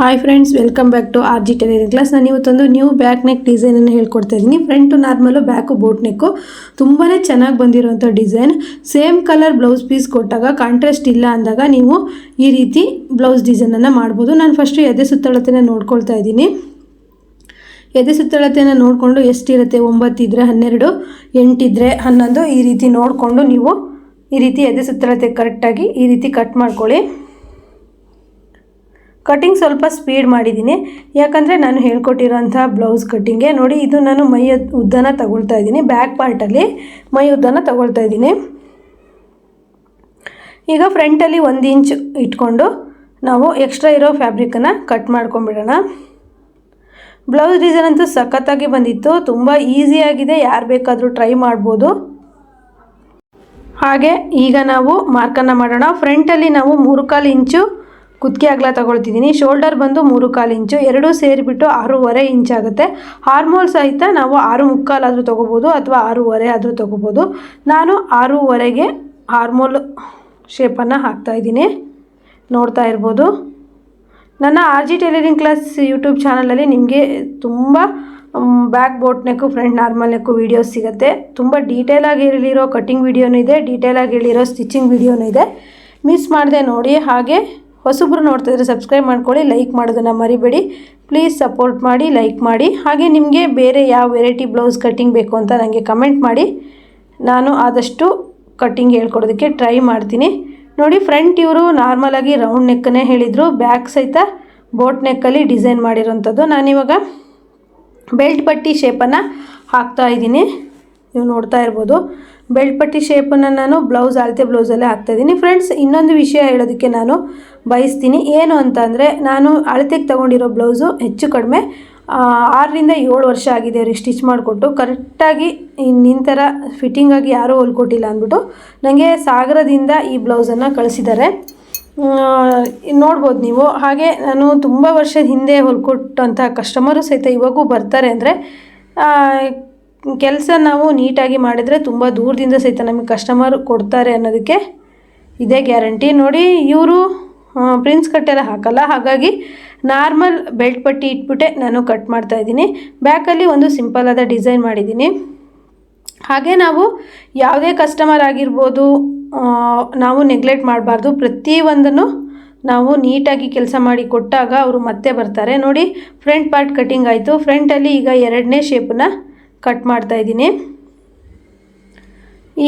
Hi friends welcome back to R G tailoring class ನಾನು ಇವತ್ತೊಂದು new back neck ಡಿಸೈನನ್ನು ಹೇಳ್ಕೊಡ್ತಾ ಇದ್ದೀನಿ. Front normal back boat neck ತುಂಬಾ ಚೆನ್ನಾಗಿ ಬಂದಿರುವಂಥ design same colour blouse piece ಕೊಟ್ಟಾಗ ಕಾಂಟ್ರಾಸ್ಟ್ ಇಲ್ಲ ಅಂದಾಗ ನೀವು ಈ ರೀತಿ ಬ್ಲೌಸ್ ಡಿಸೈನನ್ನು ಮಾಡ್ಬೋದು. ನಾನು ಫಸ್ಟು ಎದೆ ಸುತ್ತಳತೆಯನ್ನು ನೋಡ್ಕೊಳ್ತಾ ಇದ್ದೀನಿ. ಎದೆ ಸುತ್ತಳತೆಯನ್ನು ನೋಡಿಕೊಂಡು ಎಷ್ಟಿರುತ್ತೆ? ಒಂಬತ್ತಿದ್ರೆ ಹನ್ನೆರಡು ಎಂಟಿದ್ರೆ ಹನ್ನೊಂದು. ಈ ರೀತಿ ನೋಡಿಕೊಂಡು ನೀವು ಈ ರೀತಿ ಎದೆ ಸುತ್ತಳತೆ ಕರೆಕ್ಟಾಗಿ ಈ ರೀತಿ ಕಟ್ ಮಾಡ್ಕೊಳ್ಳಿ. ಕಟಿಂಗ್ ಸ್ವಲ್ಪ ಸ್ಪೀಡ್ ಮಾಡಿದ್ದೀನಿ. ಯಾಕಂದರೆ ನಾನು ಹೇಳ್ಕೊಟ್ಟಿರೋಂಥ ಬ್ಲೌಸ್ ಕಟ್ಟಿಂಗೆ ನೋಡಿ, ಇದು ನಾನು ಮೈ ಉದ್ದನ ತಗೊಳ್ತಾ ಇದ್ದೀನಿ. ಬ್ಯಾಕ್ ಪಾರ್ಟಲ್ಲಿ ಮೈ ಉದ್ದನ ತಗೊಳ್ತಾ ಇದ್ದೀನಿ. ಈಗ ಫ್ರಂಟಲ್ಲಿ ಒಂದು ಇಂಚ್ ಇಟ್ಕೊಂಡು ನಾವು ಎಕ್ಸ್ಟ್ರಾ ಇರೋ ಫ್ಯಾಬ್ರಿಕನ್ನು ಕಟ್ ಮಾಡ್ಕೊಂಬಿಡೋಣ ಬ್ಲೌಸ್ ಡಿಸೈನ್ ಅಂತೂ ಸಖತ್ತಾಗಿ ಬಂದಿತ್ತು. ತುಂಬ ಈಸಿಯಾಗಿದೆ ಯಾರು ಬೇಕಾದರೂ ಟ್ರೈ ಮಾಡ್ಬೋದು. ಹಾಗೆ ಈಗ ನಾವು ಮಾರ್ಕನ್ನು ಮಾಡೋಣ. ಫ್ರಂಟಲ್ಲಿ ನಾವು ಮೂರು ಕಾಲು ಇಂಚು ಕುತ್ತಿಗೆ ಅಗಲ ತಗೊಳ್ತಿದ್ದೀನಿ. ಶೋಲ್ಡರ್ ಬಂದು ಮೂರು ಕಾಲು ಇಂಚು, ಎರಡೂ ಸೇರಿಬಿಟ್ಟು ಆರೂವರೆ ಇಂಚ್ ಆಗುತ್ತೆ. ಹಾರ್ಮೋಲ್ ಸಹಿತ ನಾವು ಆರು ಮುಕ್ಕಾಲಾದರೂ ತೊಗೋಬೋದು ಅಥವಾ ಆರೂವರೆ ಆದರೂ ತೊಗೋಬೋದು. ನಾನು ಆರೂವರೆಗೆ ಹಾರ್ಮೋಲ್ ಶೇಪನ್ನು ಹಾಕ್ತಾಯಿದ್ದೀನಿ ನೋಡ್ತಾ ಇರ್ಬೋದು. ನನ್ನ R G tailoring class YouTube ಚಾನಲಲ್ಲಿ ನಿಮಗೆ ತುಂಬ back boat neck, front normal neck videos ಸಿಗುತ್ತೆ. ತುಂಬ ಡೀಟೇಲಾಗಿ ಹೇಳಿರೋ ಕಟ್ಟಿಂಗ್ ವೀಡಿಯೋನೂ ಇದೆ ಡೀಟೇಲಾಗಿ ಹೇಳಿರೋ ಸ್ಟಿಚಿಂಗ್ ವೀಡಿಯೋನೂ ಇದೆ. ಮಿಸ್ ಮಾಡಿದೆ ನೋಡಿ, ಹಾಗೆ ಹೊಸಬ್ರು ನೋಡ್ತಿದ್ರೆ ಸಬ್ಸ್ಕ್ರೈಬ್ ಮಾಡ್ಕೊಳ್ಳಿ ಲೈಕ್ ಮಾಡೋದನ್ನು ಮರಿಬೇಡಿ. ಪ್ಲೀಸ್ ಸಪೋರ್ಟ್ ಮಾಡಿ ಲೈಕ್ ಮಾಡಿ. ಹಾಗೆ ನಿಮಗೆ ಬೇರೆ ಯಾವ ವೆರೈಟಿ ಬ್ಲೌಸ್ ಕಟ್ಟಿಂಗ್ ಬೇಕು ಅಂತ ನನಗೆ ಕಮೆಂಟ್ ಮಾಡಿ. ನಾನು ಆದಷ್ಟು ಕಟ್ಟಿಂಗ್ ಹೇಳ್ಕೊಡೋದಕ್ಕೆ ಟ್ರೈ ಮಾಡ್ತೀನಿ. ನೋಡಿ ಫ್ರಂಟ್ ಇವರು ನಾರ್ಮಲಾಗಿ ರೌಂಡ್ ನೆಕ್ಕನ್ನೇ ಹೇಳಿದರು. ಬ್ಯಾಕ್ ಸಹಿತ ಬೋಟ್ ನೆಕ್ಕಲ್ಲಿ ಡಿಸೈನ್ ಮಾಡಿರೋಂಥದ್ದು. ನಾನಿವಾಗ ಬೆಲ್ಟ್ ಪಟ್ಟಿ ಶೇಪನ್ನು ಹಾಕ್ತಾ ಇದ್ದೀನಿ. ನೀವು ನೋಡ್ತಾ ಇರ್ಬೋದು. ಬೆಲ್ಟ್ ಪಟ್ಟಿ ಶೇಪನ್ನು ನಾನು ಬ್ಲೌಸ್ ಅಳತೆ ಬ್ಲೌಸಲ್ಲೇ ಹಾಕ್ತಾಯಿದ್ದೀನಿ ಫ್ರೆಂಡ್ಸ್ ಇನ್ನೊಂದು ವಿಷಯ ಹೇಳೋದಕ್ಕೆ ನಾನು ಬಯಸ್ತೀನಿ. ಏನು ಅಂತ ಅಂದರೆ, ನಾನು ಅಳತೆಗೆ ತೊಗೊಂಡಿರೋ ಬ್ಲೌಸು ಹೆಚ್ಚು ಕಡಿಮೆ ಆರರಿಂದ ಏಳು ವರ್ಷ ಆಗಿದೆ. ಅವ್ರಿಗೆ ಸ್ಟಿಚ್ ಮಾಡಿಕೊಟ್ಟು ಕರೆಕ್ಟಾಗಿ ನಿನ್ನ ಥರ ಫಿಟ್ಟಿಂಗಾಗಿ ಯಾರೂ ಹೊಲ್ಕೊಟ್ಟಿಲ್ಲ ಅಂದ್ಬಿಟ್ಟು ನನಗೆ ಸಾಗರದಿಂದ ಈ ಬ್ಲೌಸನ್ನು ಕಳಿಸಿದ್ದಾರೆ. ನೋಡ್ಬೋದು ನೀವು. ಹಾಗೆ ನಾನು ತುಂಬ ವರ್ಷದ ಹಿಂದೆ ಹೊಲ್ಕೊಟ್ಟಂಥ ಕಸ್ಟಮರು ಸಹಿತ ಇವಾಗೂ ಬರ್ತಾರೆ ಅಂದರೆ ಕೆಲಸ ನಾವು ನೀಟಾಗಿ ಮಾಡಿದರೆ ತುಂಬ ದೂರದಿಂದ ಸಹಿತ ನಮಗೆ ಕಸ್ಟಮರ್ ಕೊಡ್ತಾರೆ ಅನ್ನೋದಕ್ಕೆ ಇದೇ ಗ್ಯಾರಂಟಿ ನೋಡಿ, ಇವರು ಪ್ರಿನ್ಸ್ ಕಟ್ಟೆಲ್ಲ ಹಾಕಲ್ಲ, ಹಾಗಾಗಿ ನಾರ್ಮಲ್ ಬೆಲ್ಟ್ ಪಟ್ಟಿ ಇಟ್ಬಿಟ್ಟೆ ನಾನು ಕಟ್ ಮಾಡ್ತಾ ಇದ್ದೀನಿ. ಬ್ಯಾಕಲ್ಲಿ ಒಂದು ಸಿಂಪಲ್ ಆದ ಡಿಸೈನ್ ಮಾಡಿದ್ದೀನಿ. ಹಾಗೆ ನಾವು ಯಾವುದೇ ಕಸ್ಟಮರ್ ಆಗಿರ್ಬೋದು ನಾವು ನೆಗ್ಲೆಕ್ಟ್ ಮಾಡಬಾರ್ದು ಪ್ರತಿಯೊಂದನ್ನು ನಾವು ನೀಟಾಗಿ ಕೆಲಸ ಮಾಡಿ ಕೊಟ್ಟಾಗ ಅವರು ಮತ್ತೆ ಬರ್ತಾರೆ. ನೋಡಿ ಫ್ರಂಟ್ ಪಾರ್ಟ್ ಕಟಿಂಗ್ ಆಯಿತು. ಫ್ರಂಟಲ್ಲಿ ಈಗ ಎರಡನೇ ಶೇಪನ್ನ ಕಟ್ ಮಾಡ್ತಾ ಇದ್ದೀನಿ.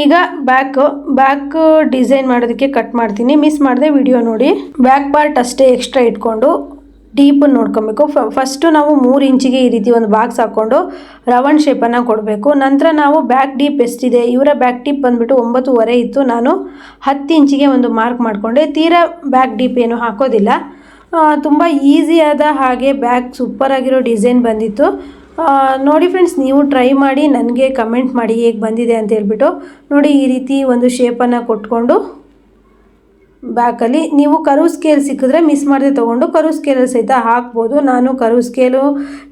ಈಗ ಬ್ಯಾಕ್ ಬ್ಯಾಕ್ ಡಿಸೈನ್ ಮಾಡೋದಕ್ಕೆ ಕಟ್ ಮಾಡ್ತೀನಿ. ಮಿಸ್ ಮಾಡಿದೆ ವಿಡಿಯೋ ನೋಡಿ. ಬ್ಯಾಕ್ ಪಾರ್ಟ್ ಅಷ್ಟೇ ಎಕ್ಸ್ಟ್ರಾ ಇಟ್ಕೊಂಡು ಡೀಪನ್ನು ನೋಡ್ಕೊಬೇಕು. ಫಸ್ಟು ನಾವು ಮೂರು ಇಂಚಿಗೆ ಈ ರೀತಿ ಒಂದು ಬಾಕ್ಸ್ ಹಾಕ್ಕೊಂಡು ರವಣ್ ಶೇಪನ್ನು ಕೊಡಬೇಕು. ನಂತರ ನಾವು ಬ್ಯಾಕ್ ಡೀಪ್ ಎಷ್ಟಿದೆ? ಇವರ ಬ್ಯಾಕ್ ಡೀಪ್ ಬಂದುಬಿಟ್ಟು ಒಂಬತ್ತುವರೆ ಇತ್ತು. ನಾನು ಹತ್ತು ಇಂಚಿಗೆ ಒಂದು ಮಾರ್ಕ್ ಮಾಡಿಕೊಂಡೆ. ತೀರಾ ಬ್ಯಾಕ್ ಡೀಪ್ ಏನು ಹಾಕೋದಿಲ್ಲ. ತುಂಬ ಈಸಿಯಾದ ಹಾಗೆ ಬ್ಯಾಕ್ ಸೂಪರಾಗಿರೋ ಡಿಸೈನ್ ಬಂದಿತ್ತು. ನೋಡಿ ಫ್ರೆಂಡ್ಸ್ ನೀವು ಟ್ರೈ ಮಾಡಿ, ನನಗೆ ಕಮೆಂಟ್ ಮಾಡಿ ಹೇಗೆ ಬಂದಿದೆ ಅಂತ ಹೇಳ್ಬಿಟ್ಟು ನೋಡಿ ಈ ರೀತಿ ಒಂದು ಶೇಪನ್ನು ಕೊಟ್ಕೊಂಡು ಬ್ಯಾಕಲ್ಲಿ ನೀವು ಕರು ಸ್ಕೇಲ್ ಸಿಕ್ಕಿದ್ರೆ ಮಿಸ್ ಮಾಡದೆ ತೊಗೊಂಡು ಕರು ಸ್ಕೇಲಲ್ಲಿ ಸಹಿತ ಹಾಕ್ಬೋದು. ನಾನು ಕರು ಸ್ಕೇಲು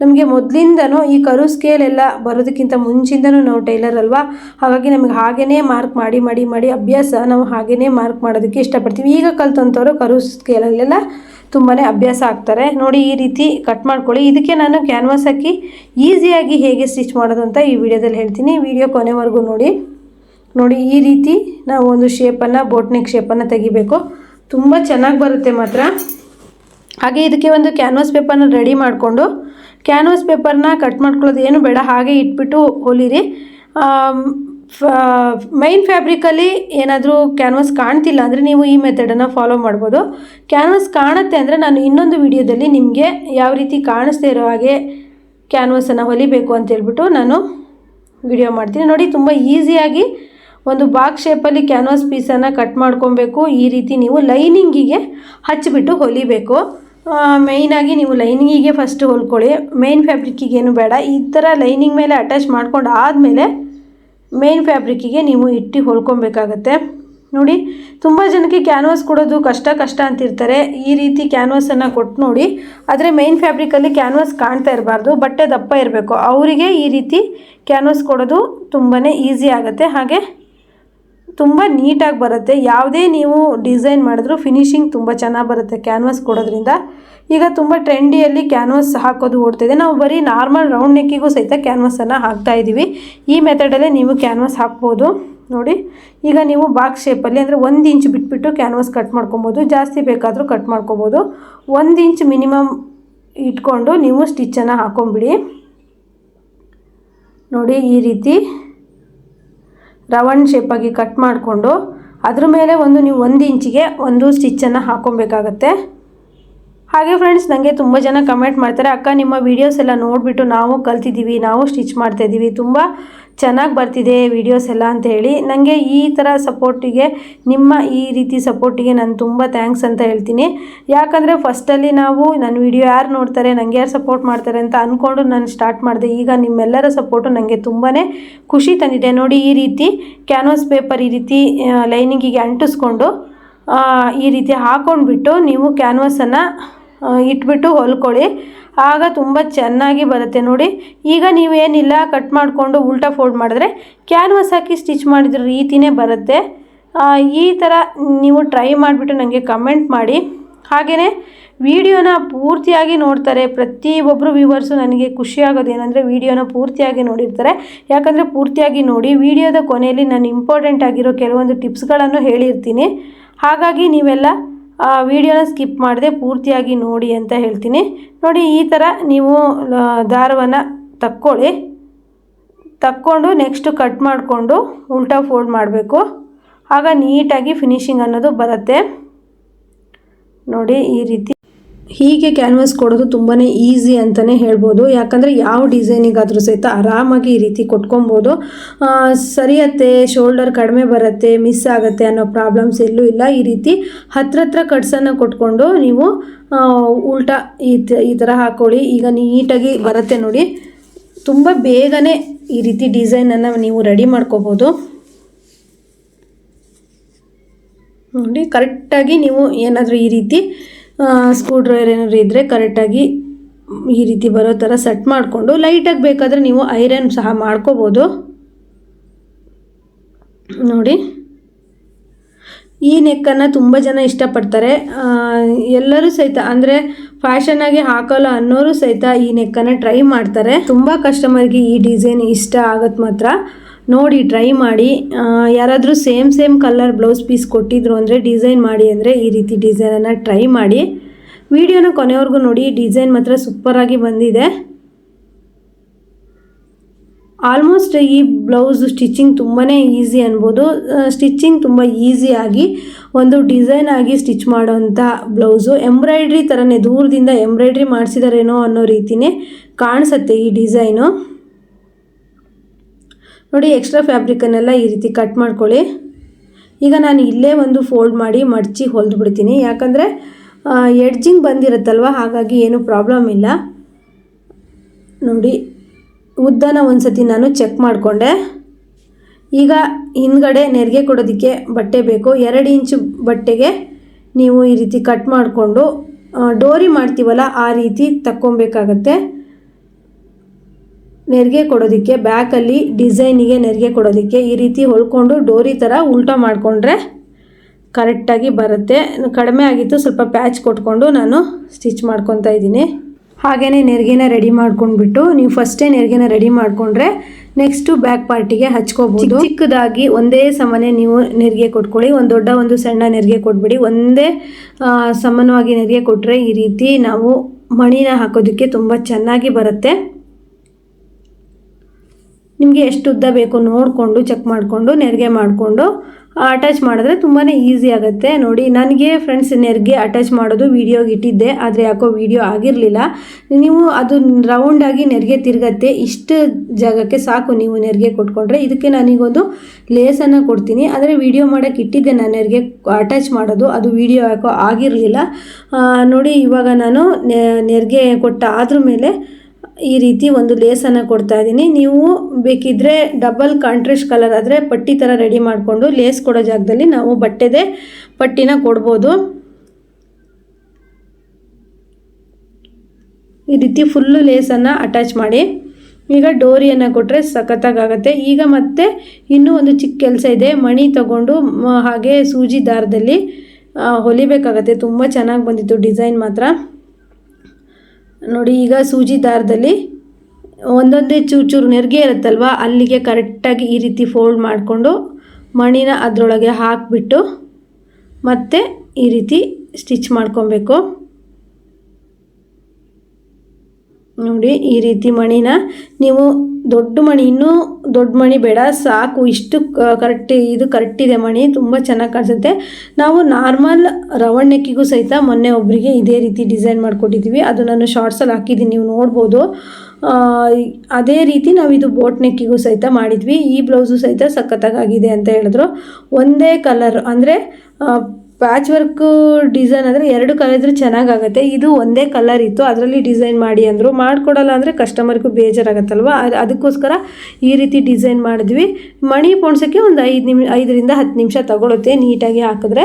ನಮಗೆ ಮೊದಲಿಂದನೂ ಈ ಕರು ಸ್ಕೇಲ್ ಎಲ್ಲ ಬರೋದಕ್ಕಿಂತ ಮುಂಚಿಂದನೂ ನಾವು ಟೈಲರ್ ಅಲ್ವಾ? ಹಾಗಾಗಿ ನಮಗೆ ಹಾಗೆಯೇ ಮಾರ್ಕ್ ಮಾಡಿ ಮಾಡಿ ಮಾಡಿ ಅಭ್ಯಾಸ ನಾವು ಹಾಗೇ ಮಾರ್ಕ್ ಮಾಡೋದಕ್ಕೆ ಇಷ್ಟಪಡ್ತೀವಿ. ಈಗ ಕಲ್ತಂಥವ್ರು ಕರು ಸ್ಕೇಲಲ್ಲೆಲ್ಲ ತುಂಬಾ ಅಭ್ಯಾಸ ಆಗ್ತಾರೆ. ನೋಡಿ, ಈ ರೀತಿ ಕಟ್ ಮಾಡ್ಕೊಳ್ಳಿ. ಇದಕ್ಕೆ ನಾನು ಕ್ಯಾನ್ವಾಸ್ ಹಾಕಿ ಈಸಿಯಾಗಿ ಹೇಗೆ ಸ್ಟಿಚ್ ಮಾಡೋದು ಅಂತ ಈ ವಿಡಿಯೋದಲ್ಲಿ ಹೇಳ್ತೀನಿ. ವಿಡಿಯೋ ಕೊನೆವರೆಗೂ ನೋಡಿ. ನೋಡಿ, ಈ ರೀತಿ ನಾವು ಒಂದು ಶೇಪನ್ನು ಬೋಟ್ನೆಕ್ ಶೇಪನ್ನು ತೆಗಿಬೇಕು. ತುಂಬ ಚೆನ್ನಾಗಿ ಬರುತ್ತೆ ಮಾತ್ರ. ಹಾಗೆ ಇದಕ್ಕೆ ಒಂದು ಕ್ಯಾನ್ವಾಸ್ ಪೇಪರ್ನ ರೆಡಿ ಮಾಡಿಕೊಂಡು ಕ್ಯಾನ್ವಾಸ್ ಪೇಪರ್ನ ಕಟ್ ಮಾಡ್ಕೊಳ್ಳೋದು ಏನು ಬೇಡ. ಹಾಗೆ ಇಟ್ಬಿಟ್ಟು ಹೊಲಿರಿ. ಮೈನ್ ಫ್ಯಾಬ್ರಿಕಲ್ಲಿ ಏನಾದರೂ ಕ್ಯಾನ್ವಾಸ್ ಕಾಣ್ತಿಲ್ಲ ಅಂದರೆ ನೀವು ಈ ಮೆಥಡನ್ನು ಫಾಲೋ ಮಾಡ್ಬೋದು. ಕ್ಯಾನ್ವಾಸ್ ಕಾಣುತ್ತೆ ಅಂದರೆ ನಾನು ಇನ್ನೊಂದು ವಿಡಿಯೋದಲ್ಲಿ ನಿಮಗೆ ಯಾವ ರೀತಿ ಕಾಣಿಸ್ದೇ ಇರೋ ಹಾಗೆ ಕ್ಯಾನ್ವಸನ್ನು ಹೊಲಿಬೇಕು ಅಂತೇಳ್ಬಿಟ್ಟು ನಾನು ವಿಡಿಯೋ ಮಾಡ್ತೀನಿ. ನೋಡಿ, ತುಂಬ ಈಸಿಯಾಗಿ ಒಂದು ಬಾಕ್ಸ್ ಶೇಪಲ್ಲಿ ಕ್ಯಾನ್ವಾಸ್ ಪೀಸನ್ನು ಕಟ್ ಮಾಡ್ಕೊಬೇಕು. ಈ ರೀತಿ ನೀವು ಲೈನಿಂಗಿಗೆ ಹಚ್ಚಿಬಿಟ್ಟು ಹೊಲಿಬೇಕು. ಮೇಯ್ನಾಗಿ ನೀವು ಲೈನಿಂಗಿಗೆ ಫಸ್ಟ್ ಹೊಲ್ಕೊಳ್ಳಿ. ಮೇಯ್ನ್ ಫ್ಯಾಬ್ರಿಕ್ಕಿಗೇನು ಬೇಡ. ಈ ಥರ ಲೈನಿಂಗ್ ಮೇಲೆ ಅಟ್ಯಾಚ್ ಮಾಡ್ಕೊಂಡು ಆದಮೇಲೆ ಮೇನ್ ಫ್ಯಾಬ್ರಿಕ್ಕಿಗೆ ನೀವು ಇಟ್ಟು ಹೊಲ್ಕೊಬೇಕಾಗತ್ತೆ. ನೋಡಿ, ತುಂಬ ಜನಕ್ಕೆ ಕ್ಯಾನ್ವಾಸ್ ಕೊಡೋದು ಕಷ್ಟ ಕಷ್ಟ ಅಂತಿರ್ತಾರೆ. ಈ ರೀತಿ ಕ್ಯಾನ್ವಾಸನ್ನು ಕೊಟ್ಟು ನೋಡಿ, ಆದರೆ ಮೇನ್ ಫ್ಯಾಬ್ರಿಕಲ್ಲಿ ಕ್ಯಾನ್ವಾಸ್ ಕಾಣ್ತಾ ಇರಬಾರ್ದು, ಬಟ್ಟೆ ದಪ್ಪ ಇರಬೇಕು. ಅವರಿಗೆ ಈ ರೀತಿ ಕ್ಯಾನ್ವಾಸ್ ಕೊಡೋದು ತುಂಬಾ ಈಸಿ ಆಗುತ್ತೆ. ಹಾಗೆ ತುಂಬ ನೀಟಾಗಿ ಬರುತ್ತೆ. ಯಾವುದೇ ನೀವು ಡಿಸೈನ್ ಮಾಡಿದ್ರೂ ಫಿನಿಶಿಂಗ್ ತುಂಬ ಚೆನ್ನಾಗಿ ಬರುತ್ತೆ ಕ್ಯಾನ್ವಾಸ್ ಕೊಡೋದ್ರಿಂದ. ಈಗ ತುಂಬ ಟ್ರೆಂಡಿಯಲ್ಲಿ ಕ್ಯಾನ್ವಾಸ್ ಹಾಕೋದು ಓಡ್ತಿದೆ. ನಾವು ಬರೀ ನಾರ್ಮಲ್ ರೌಂಡ್ ನೆಕ್ಕಿಗೂ ಸಹಿತ ಕ್ಯಾನ್ವಾಸನ್ನು ಹಾಕ್ತಾ ಇದ್ದೀವಿ ಈ ಮೆಥಡಲ್ಲೇ ನೀವು ಕ್ಯಾನ್ವಾಸ್ ಹಾಕ್ಬೋದು. ನೋಡಿ, ಈಗ ನೀವು ಬಾಕ್ಸ್ ಶೇಪಲ್ಲಿ ಅಂದರೆ ಒಂದು ಇಂಚ್ ಬಿಟ್ಬಿಟ್ಟು ಕ್ಯಾನ್ವಾಸ್ ಕಟ್ ಮಾಡ್ಕೊಬೋದು. ಜಾಸ್ತಿ ಬೇಕಾದರೂ ಕಟ್ ಮಾಡ್ಕೊಬೋದು. ಒಂದು ಇಂಚ್ ಮಿನಿಮಮ್ ಇಟ್ಕೊಂಡು ನೀವು ಸ್ಟಿಚ್ಚನ್ನು ಹಾಕೊಂಬಿಡಿ ನೋಡಿ, ಈ ರೀತಿ ರೌಂಡ್ ಶೇಪಾಗಿ ಕಟ್ ಮಾಡಿಕೊಂಡು ಅದ್ರ ಮೇಲೆ ಒಂದು ನೀವು ಒಂದು ಇಂಚಿಗೆ ಒಂದು ಸ್ಟಿಚ್ಚನ್ನು ಹಾಕೊಬೇಕಾಗತ್ತೆ ಹಾಗೆ ಫ್ರೆಂಡ್ಸ್ ನನಗೆ ತುಂಬ ಜನ ಕಮೆಂಟ್ ಮಾಡ್ತಾರೆ. ಅಕ್ಕ, ನಿಮ್ಮ ವೀಡಿಯೋಸ್ ಎಲ್ಲ ನೋಡಿಬಿಟ್ಟು ನಾವು ಕಲ್ತಿದ್ದೀವಿ, ನಾವು ಸ್ಟಿಚ್ ಮಾಡ್ತಾಯಿದ್ದೀವಿ ತುಂಬ ಚೆನ್ನಾಗಿ ಬರ್ತಿದೆ ವೀಡಿಯೋಸ್ ಎಲ್ಲ ಅಂತ ಹೇಳಿ. ನನಗೆ ಈ ಥರ ಸಪೋರ್ಟಿಗೆ ನಿಮ್ಮ ಈ ರೀತಿ ಸಪೋರ್ಟಿಗೆ ನಾನು ತುಂಬ ಥ್ಯಾಂಕ್ಸ್ ಅಂತ ಹೇಳ್ತೀನಿ. ಯಾಕಂದರೆ ಫಸ್ಟಲ್ಲಿ ನಾವು ನನ್ನ ವಿಡಿಯೋ ಯಾರು ನೋಡ್ತಾರೆ ನನಗೆ ಯಾರು ಸಪೋರ್ಟ್ ಮಾಡ್ತಾರೆ ಅಂತ ಅಂದ್ಕೊಂಡು ನಾನು ಸ್ಟಾರ್ಟ್ ಮಾಡಿದೆ. ಈಗ ನಿಮ್ಮೆಲ್ಲರ ಸಪೋರ್ಟು ನನಗೆ ತುಂಬಾ ಖುಷಿ ತಂದಿದೆ. ನೋಡಿ, ಈ ರೀತಿ ಕ್ಯಾನ್ವಾಸ್ ಪೇಪರ್ ಈ ರೀತಿ ಲೈನಿಂಗಿಗೆ ಅಂಟಿಸ್ಕೊಂಡು ಈ ರೀತಿ ಹಾಕೊಂಡ್ಬಿಟ್ಟು ನೀವು ಕ್ಯಾನ್ವಾಸನ್ನು ಇಟ್ಬಿಟ್ಟು ಹೊಲ್ಕೊಳ್ಳಿ. ಆಗ ತುಂಬ ಚೆನ್ನಾಗಿ ಬರುತ್ತೆ ನೋಡಿ. ಈಗ ನೀವೇನಿಲ್ಲ ಕಟ್ ಮಾಡಿಕೊಂಡು ಉಲ್ಟಾ ಫೋಲ್ಡ್ ಮಾಡಿದ್ರೆ ಕ್ಯಾನ್ವಾಸ್ ಹಾಕಿ ಸ್ಟಿಚ್ ಮಾಡಿದ್ರ ರೀತಿನೇ ಬರುತ್ತೆ. ಈ ಥರ ನೀವು ಟ್ರೈ ಮಾಡಿಬಿಟ್ಟು ನನಗೆ ಕಮೆಂಟ್ ಮಾಡಿ. ಹಾಗೆಯೇ ವಿಡಿಯೋನ ಪೂರ್ತಿಯಾಗಿ ನೋಡ್ತಾರೆ. ಪ್ರತಿಯೊಬ್ಬರು ವ್ಯೂವರ್ಸು ನನಗೆ ಖುಷಿಯಾಗೋದು ಏನಂದರೆ ವಿಡಿಯೋನ ಪೂರ್ತಿಯಾಗಿ ನೋಡಿರ್ತಾರೆ. ಯಾಕಂದರೆ ಪೂರ್ತಿಯಾಗಿ ನೋಡಿ ವಿಡಿಯೋದ ಕೊನೆಯಲ್ಲಿ ನಾನು ಇಂಪಾರ್ಟೆಂಟ್ ಆಗಿರೋ ಕೆಲವೊಂದು ಟಿಪ್ಸ್ಗಳನ್ನು ಹೇಳಿರ್ತೀನಿ. ಹಾಗಾಗಿ ನೀವೆಲ್ಲ ವಿಡಿಯೋನ ಸ್ಕಿಪ್ ಮಾಡದೆ ಪೂರ್ತಿಯಾಗಿ ನೋಡಿ ಅಂತ ಹೇಳ್ತೀನಿ. ನೋಡಿ, ಈ ಥರ ನೀವು ದಾರವನ್ನು ತಕ್ಕೊಳ್ಳಿ. ತಕ್ಕೊಂಡು ನೆಕ್ಸ್ಟು ಕಟ್ ಮಾಡಿಕೊಂಡು ಉಲ್ಟಾ ಫೋಲ್ಡ್ ಮಾಡಬೇಕು. ಆಗ ನೀಟಾಗಿ ಫಿನಿಶಿಂಗ್ ಅನ್ನೋದು ಬರುತ್ತೆ. ನೋಡಿ, ಈ ರೀತಿ. ಹೀಗೆ ಕ್ಯಾನ್ವಾಸ್ ಕೊಡೋದು ತುಂಬಾ ಈಸಿ ಅಂತಲೇ ಹೇಳ್ಬೋದು. ಯಾಕಂದರೆ ಯಾವ ಡಿಸೈನಿಗಾದರೂ ಸಹಿತ ಆರಾಮಾಗಿ ಈ ರೀತಿ ಕೊಟ್ಕೊಬೋದು. ಸರಿಯತ್ತೆ ಶೋಲ್ಡರ್ ಕಡಿಮೆ ಬರುತ್ತೆ ಮಿಸ್ ಆಗುತ್ತೆ ಅನ್ನೋ ಪ್ರಾಬ್ಲಮ್ಸ್ ಎಲ್ಲೂ ಇಲ್ಲ. ಈ ರೀತಿ ಹತ್ರ ಹತ್ರ ಕಟ್ಸನ್ನು ಕೊಟ್ಕೊಂಡು ನೀವು ಉಲ್ಟಾ ಈ ಈ ಥರ ಹಾಕ್ಕೊಳ್ಳಿ ಈಗ ನೀಟಾಗಿ ಬರುತ್ತೆ ನೋಡಿ. ತುಂಬ ಬೇಗನೆ ಈ ರೀತಿ ಡಿಸೈನನ್ನು ನೀವು ರೆಡಿ ಮಾಡ್ಕೋಬೋದು. ನೋಡಿ ಕರೆಕ್ಟಾಗಿ ನೀವು ಏನಾದರೂ ಈ ರೀತಿ ಸ್ಕ್ರೂ ಡ್ರೈವರ್ ಏನಾದ್ರು ಇದ್ದರೆ ಕರೆಕ್ಟಾಗಿ ಈ ರೀತಿ ಬರೋ ಥರ ಸೆಟ್ ಮಾಡಿಕೊಂಡು ಲೈಟಾಗಿ ಬೇಕಾದರೆ ನೀವು ಐರನ್ ಸಹ ಮಾಡ್ಕೋಬೋದು. ನೋಡಿ. ಈ ನೆಕ್ಕನ್ನು ತುಂಬ ಜನ ಇಷ್ಟಪಡ್ತಾರೆ. ಎಲ್ಲರೂ ಸಹಿತ, ಅಂದರೆ ಫ್ಯಾಷನಾಗಿ ಹಾಕಲ್ಲ ಅನ್ನೋರು ಸಹಿತ ಈ ನೆಕ್ಕನ್ನು ಟ್ರೈ ಮಾಡ್ತಾರೆ. ತುಂಬ ಕಸ್ಟಮರ್ಗೆ ಈ ಡಿಸೈನ್ ಇಷ್ಟ ಆಗತ್ತೆ ಮಾತ್ರ. ನೋಡಿ ಟ್ರೈ ಮಾಡಿ. ಯಾರಾದರೂ same same colour blouse piece ಕೊಟ್ಟಿದ್ರು ಅಂದರೆ ಡಿಸೈನ್ ಮಾಡಿ ಅಂದರೆ ಈ ರೀತಿ ಡಿಸೈನನ್ನು ಟ್ರೈ ಮಾಡಿ. ವಿಡಿಯೋನ ಕೊನೆವರೆಗೂ ನೋಡಿ ಡಿಸೈನ್ ಮಾತ್ರ ಸೂಪರಾಗಿ ಬಂದಿದೆ. ಆಲ್ಮೋಸ್ಟ್ ಈ ಬ್ಲೌಸ್ ಸ್ಟಿಚಿಂಗ್ ತುಂಬಾ ಈಸಿ ಅನ್ಬೋದು. ಸ್ಟಿಚಿಂಗ್ ತುಂಬ ಈಸಿಯಾಗಿ ಒಂದು ಡಿಸೈನ್ ಆಗಿ ಸ್ಟಿಚ್ ಮಾಡೋವಂಥ ಬ್ಲೌಸು ಎಂಬ್ರಾಯ್ಡ್ರಿ ಥರನೇ ದೂರದಿಂದ ಎಂಬ್ರಾಯ್ಡ್ರಿ ಮಾಡಿಸಿದಾರೇನೋ ಅನ್ನೋ ರೀತಿಯೇ ಕಾಣಿಸುತ್ತೆ ಈ ಡಿಸೈನು ನೋಡಿ ಎಕ್ಸ್ಟ್ರಾ ಫ್ಯಾಬ್ರಿಕನ್ನೆಲ್ಲ ಈ ರೀತಿ ಕಟ್ ಮಾಡ್ಕೊಳ್ಳಿ. ಈಗ ನಾನು ಇಲ್ಲೇ ಒಂದು ಫೋಲ್ಡ್ ಮಾಡಿ ಮಡಚಿ ಹೊಲ್ದು ಬಿಡ್ತೀನಿ. ಯಾಕಂದರೆ ಎಡ್ಜಿಂಗ್ ಬಂದಿರುತ್ತಲ್ವ? ಹಾಗಾಗಿ ಏನು ಪ್ರಾಬ್ಲಮ್ ಇಲ್ಲ. ನೋಡಿ, ಉದ್ದನ ಒಂದು ಸತಿ ನಾನು ಚೆಕ್ ಮಾಡಿಕೊಂಡೆ. ಈಗ ಹಿಂದ್ಗಡೆ ನೆರಿಗೆ ಕೊಡೋದಕ್ಕೆ ಬಟ್ಟೆ ಬೇಕು. ಎರಡು ಇಂಚು ಬಟ್ಟೆಗೆ ನೀವು ಈ ರೀತಿ ಕಟ್ ಮಾಡಿಕೊಂಡು ಡೋರಿ ಮಾಡ್ತೀವಲ್ಲ, ಆ ರೀತಿ ತಕ್ಕೊಬೇಕಾಗತ್ತೆ. ನೆರಿಗೆ ಕೊಡೋದಕ್ಕೆ, ಬ್ಯಾಕಲ್ಲಿ ಡಿಸೈನಿಗೆ ನೆರಿಗೆ ಕೊಡೋದಕ್ಕೆ ಈ ರೀತಿ ಹೊಲ್ಕೊಂಡು ಡೋರಿ ಥರ ಉಲ್ಟಾ ಮಾಡಿಕೊಂಡ್ರೆ ಕರೆಕ್ಟಾಗಿ ಬರುತ್ತೆ. ಕಡಿಮೆ ಆಗಿತ್ತು ಸ್ವಲ್ಪ ಪ್ಯಾಚ್ ಕೊಟ್ಕೊಂಡು ನಾನು ಸ್ಟಿಚ್ ಮಾಡ್ಕೊತಾ ಇದ್ದೀನಿ. ಹಾಗೆಯೇ ನೆರಿಗೆನ ರೆಡಿ ಮಾಡ್ಕೊಂಡ್ಬಿಟ್ಟು ನೀವು ಫಸ್ಟೇ ನೆರಿಗೆನ ರೆಡಿ ಮಾಡಿಕೊಂಡ್ರೆ ನೆಕ್ಸ್ಟು ಬ್ಯಾಕ್ ಪಾರ್ಟಿಗೆ ಹಚ್ಕೋಬೋದು. ಚಿಕ್ಕದಾಗಿ ಒಂದೇ ಸಮನೆ ನೀವು ನೆರಿಗೆ ಕೊಟ್ಕೊಳ್ಳಿ. ಒಂದು ದೊಡ್ಡ, ಒಂದು ಸಣ್ಣ ನೆರಿಗೆ ಕೊಟ್ಬಿಡಿ. ಒಂದೇ ಸಮನವಾಗಿ ನೆರಿಗೆ ಕೊಟ್ಟರೆ ಈ ರೀತಿ ನಾವು ಮಣಿನ ಹಾಕೋದಕ್ಕೆ ತುಂಬ ಚೆನ್ನಾಗಿ ಬರುತ್ತೆ. ನಿಮಗೆ ಎಷ್ಟು ಉದ್ದ ಬೇಕು ನೋಡಿಕೊಂಡು ಚೆಕ್ ಮಾಡಿಕೊಂಡು, ನೆರಿಗೆ ಮಾಡಿಕೊಂಡು ಅಟ್ಯಾಚ್ ಮಾಡಿದ್ರೆ ತುಂಬಾ ಈಸಿ ಆಗುತ್ತೆ. ನೋಡಿ, ನನಗೆ ಫ್ರೆಂಡ್ಸ್ ನೆರಿಗೆ ಅಟ್ಯಾಚ್ ಮಾಡೋದು ವೀಡಿಯೋಗೆ ಇಟ್ಟಿದ್ದೆ, ಆದರೆ ಯಾಕೋ ವೀಡಿಯೋ ಆಗಿರಲಿಲ್ಲ. ನೀವು ಅದು ರೌಂಡಾಗಿ ನೆರಿಗೆ ತಿರುಗತ್ತೆ, ಇಷ್ಟು ಜಾಗಕ್ಕೆ ಸಾಕು ನೀವು ನೆರಿಗೆ ಕೊಟ್ಕೊಂಡ್ರೆ. ಇದಕ್ಕೆ ನನಗೊಂದು ಲೇಸನ್ನು ಕೊಡ್ತೀನಿ. ಆದರೆ ವೀಡಿಯೋ ಮಾಡೋಕ್ಕೆ ಇಟ್ಟಿದ್ದೆ ನಾನು ನೆರಿಗೆ ಅಟ್ಯಾಚ್ ಮಾಡೋದು, ಅದು ವೀಡಿಯೋ ಯಾಕೋ ಆಗಿರಲಿಲ್ಲ. ನೋಡಿ, ಇವಾಗ ನಾನು ನೆರಿಗೆ ಕೊಟ್ಟ ಆದ್ರ ಮೇಲೆ ಈ ರೀತಿ ಒಂದು ಲೇಸನ್ನು ಕೊಡ್ತಾ ಇದ್ದೀನಿ. ನೀವು ಬೇಕಿದ್ರೆ ಡಬಲ್ ಕಾಂಟ್ರಾಸ್ಟ್ ಕಲರ್ ಆದರೆ ಪಟ್ಟಿ ಥರ ರೆಡಿ ಮಾಡಿಕೊಂಡು ಲೇಸ್ ಕೊಡೋ ಜಾಗದಲ್ಲಿ ನಾವು ಬಟ್ಟೆದೇ ಪಟ್ಟಿನ ಕೊಡ್ಬೋದು. ಈ ರೀತಿ ಫುಲ್ಲು ಲೇಸನ್ನು ಅಟ್ಯಾಚ್ ಮಾಡಿ. ಈಗ ಡೋರಿಯನ್ನು ಕೊಟ್ಟರೆ ಸಖತ್ತಾಗತ್ತೆ ಈಗ ಮತ್ತೆ ಇನ್ನೂ ಒಂದು ಚಿಕ್ಕ ಕೆಲಸ ಇದೆ. ಮಣಿ ತಗೊಂಡು ಹಾಗೆ ಸೂಜಿ ದಾರದಲ್ಲಿ ಹೊಲಿಬೇಕಾಗತ್ತೆ. ತುಂಬ ಚೆನ್ನಾಗಿ ಬಂದಿತ್ತು ಡಿಸೈನ್ ಮಾತ್ರ. ನೋಡಿ, ಈಗ ಸೂಜಿ ದಾರದಲ್ಲಿ ಒಂದೊಂದೇ ಚೂರು ಚೂರು ನೆರಿಗೆ ಇರುತ್ತಲ್ವ, ಅಲ್ಲಿಗೆ ಕರೆಕ್ಟಾಗಿ ಈ ರೀತಿ ಫೋಲ್ಡ್ ಮಾಡಿಕೊಂಡು ಮಣಿನ ಅದರೊಳಗೆ ಹಾಕಿಬಿಟ್ಟು ಮತ್ತೆ ಈ ರೀತಿ ಸ್ಟಿಚ್ ಮಾಡ್ಕೊಬೇಕು. ನೋಡಿ, ಈ ರೀತಿ ಮಣಿನ ನೀವು ದೊಡ್ಡ ಮಣಿ, ಇನ್ನೂ ದೊಡ್ಡ ಮಣಿ ಬೇಡ, ಸಾಕು. ಇಷ್ಟು ಕರೆಕ್ಟ್ ಇದು ಕರೆಕ್ಟ್ ಇದೆ ಮಣಿ, ತುಂಬ ಚೆನ್ನಾಗಿ ಕಾಣಿಸುತ್ತೆ. ನಾವು ನಾರ್ಮಲ್ ರವಣ್ ನೆಕ್ಕಿಗೂ ಸಹಿತ ಮೊನ್ನೆ ಒಬ್ಬರಿಗೆ ಇದೇ ರೀತಿ ಡಿಸೈನ್ ಮಾಡಿಕೊಟ್ಟಿದ್ದೀವಿ ಅದು ನಾನು ಶಾರ್ಟ್ಸಲ್ಲಿ ಹಾಕಿದ್ದೀನಿ, ನೀವು ನೋಡ್ಬೋದು. ಅದೇ ರೀತಿ ನಾವು ಇದು ಬೋಟ್ ನೆಕ್ಕಿಗೂ ಸಹಿತ ಮಾಡಿದ್ವಿ. ಈ ಬ್ಲೌಸು ಸಹಿತ ಸಖತ್ತಾಗಿದೆ ಅಂತ ಹೇಳಿದ್ರು. ಒಂದೇ ಕಲರ್ ಅಂದರೆ ಪ್ಯಾಚ್ ವರ್ಕ್ ಡಿಸೈನ್ ಅಂದರೆ ಎರಡು ಕಲರ್ ಇದ್ರೆ ಚೆನ್ನಾಗಾಗತ್ತೆ. ಇದು ಒಂದೇ ಕಲರ್ ಇತ್ತು. ಅದರಲ್ಲಿ ಡಿಸೈನ್ ಮಾಡಿ ಅಂದರು. ಮಾಡಿಕೊಡಲ್ಲ ಅಂದರೆ ಕಸ್ಟಮರ್ಗೂ ಬೇಜಾರಾಗತ್ತಲ್ವ? ಅದ್- ಅದಕ್ಕೋಸ್ಕರ ಈ ರೀತಿ ಡಿಸೈನ್ ಮಾಡಿದ್ವಿ. ಮಣಿ ಪೋಣ್ಸೋಕ್ಕೆ ಒಂದು ಐದು ನಿಮ್, ಐದರಿಂದ ಹತ್ತು ನಿಮಿಷ ತಗೊಳುತ್ತೆ ನೀಟಾಗಿ ಹಾಕಿದ್ರೆ.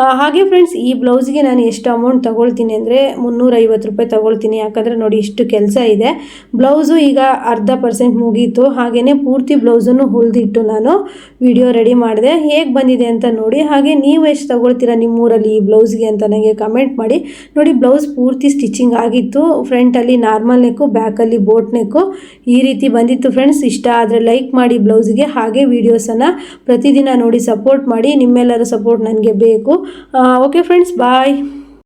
ಹಾಗೆ ಫ್ರೆಂಡ್ಸ್ ಈ ಬ್ಲೌಸ್ಗೆ ನಾನು ಎಷ್ಟು ಅಮೌಂಟ್ ತಗೊಳ್ತೀನಿ ಅಂದರೆ ಮುನ್ನೂರೈವತ್ತು ರೂಪಾಯಿ ತಗೊಳ್ತೀನಿ. ಯಾಕಂದರೆ ನೋಡಿ ಇಷ್ಟು ಕೆಲಸ ಇದೆ. ಬ್ಲೌಸು ಈಗ ಅರ್ಧ ಪರ್ಸೆಂಟ್ ಮುಗೀತು. ಹಾಗೆಯೇ ಪೂರ್ತಿ ಬ್ಲೌಸನ್ನು ಹೊಲಿದಿಟ್ಟು ನಾನು ವಿಡಿಯೋ ರೆಡಿ ಮಾಡಿದೆ. ಹೇಗೆ ಬಂದಿದೆ ಅಂತ ನೋಡಿ. ಹಾಗೆ ನೀವು ಎಷ್ಟು ತಗೊಳ್ತೀರಾ ನಿಮ್ಮೂರಲ್ಲಿ ಈ ಬ್ಲೌಸ್ಗೆ ಅಂತ ನನಗೆ ಕಮೆಂಟ್ ಮಾಡಿ. ನೋಡಿ, ಬ್ಲೌಸ್ ಪೂರ್ತಿ ಸ್ಟಿಚಿಂಗ್ ಆಗಿತ್ತು. ಫ್ರಂಟಲ್ಲಿ ನಾರ್ಮಲ್ ನೆಕ್ಕು ಬ್ಯಾಕಲ್ಲಿ ಬೋಟ್ ನೆಕ್ಕು ಈ ರೀತಿ ಬಂದಿತ್ತು ಫ್ರೆಂಡ್ಸ್ ಇಷ್ಟ ಆದರೆ ಲೈಕ್ ಮಾಡಿ ಬ್ಲೌಸ್ಗೆ. ಹಾಗೆ ವೀಡಿಯೋಸನ್ನು ಪ್ರತಿದಿನ ನೋಡಿ ಸಪೋರ್ಟ್ ಮಾಡಿ. ನಿಮ್ಮೆಲ್ಲರ ಸಪೋರ್ಟ್ ನನಗೆ ಬೇಕು. Okay friends bye